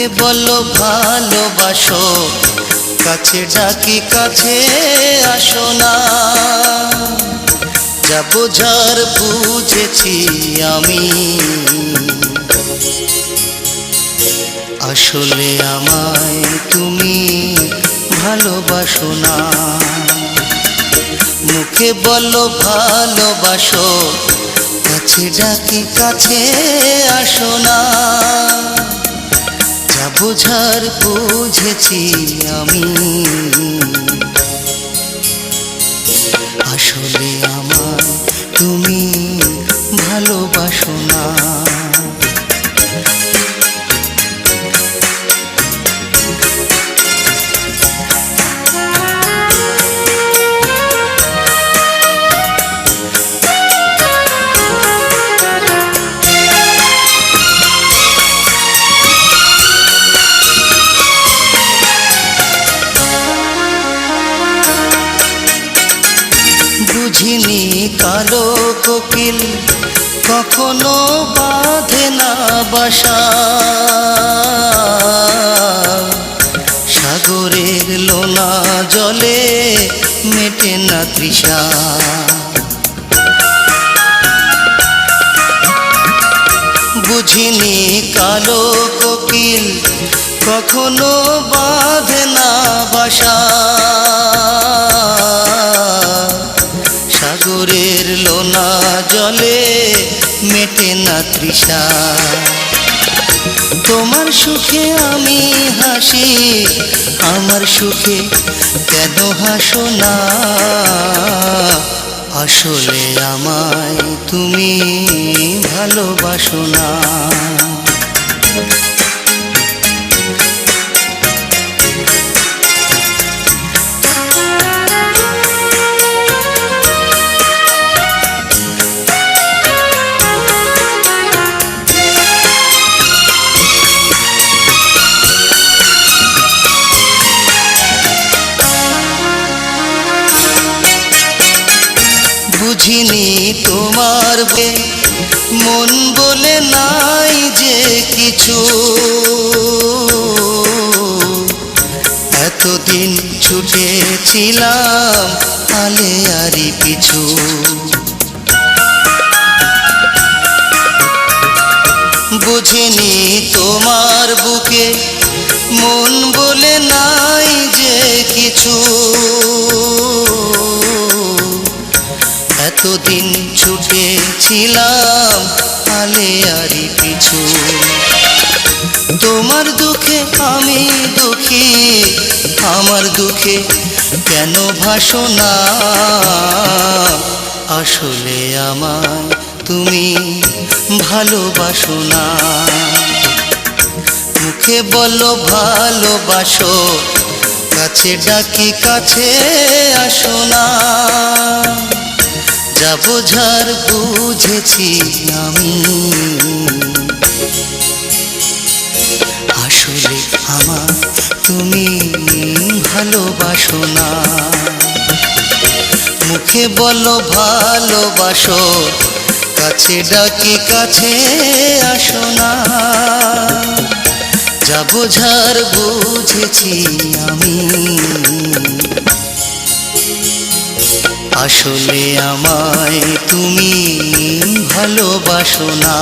মুখে বলো ভালোবাসো। কাছে ডাকি, কাছে আসো না। যা বোঝার বুঝেছি আমি। আসলে আমায় তুমি ভালোবাসো না। মুখে বলো ভালোবাসো। কাছে ডাকি, কাছে আসো না। যা বোঝার বুঝেছি আমি। বুঝিনি কালো কোকিল, কখনো বাঁধে না বাসা। সাগরের লোনা জলে মেটে না তৃষা। বুঝিনি কালো কোকিল, কখনো বাঁধে জলে মেটে না তৃষা। তোমার সুখে আমি হাসি, আমার সুখে কেন হাসো না? আসলে আমায় তুমি ভালোবাসো না। বুঝিনি তোমার বে মন বলে নাই যে কিছু। এতদিন ছুটেছিলাম আলে আরি পিছু। বুঝিনি তোমার বুকে মন বলে নাই যে কিছু। এতদিন ছুটেছিলাম আলে আরি পিছু? তোমার দুঃখে আমি দুঃখী, আমার দুঃখে কেন ভাসো না? আসলে আমায় তুমি ভালোবাসো না। মুখে বলো ভালোবাসো, কাছে ডাকি কাছে আসো না। যা বোঝার বুঝেছি আমি। আসলে আমার তুমি ভালোবাসো না। মুখে বলো ভালোবাসো, কাছে ডাকি কাছে আসো না। যা বোঝার বুঝেছি আমি। আসলে আমায় তুমি ভালোবাসো না।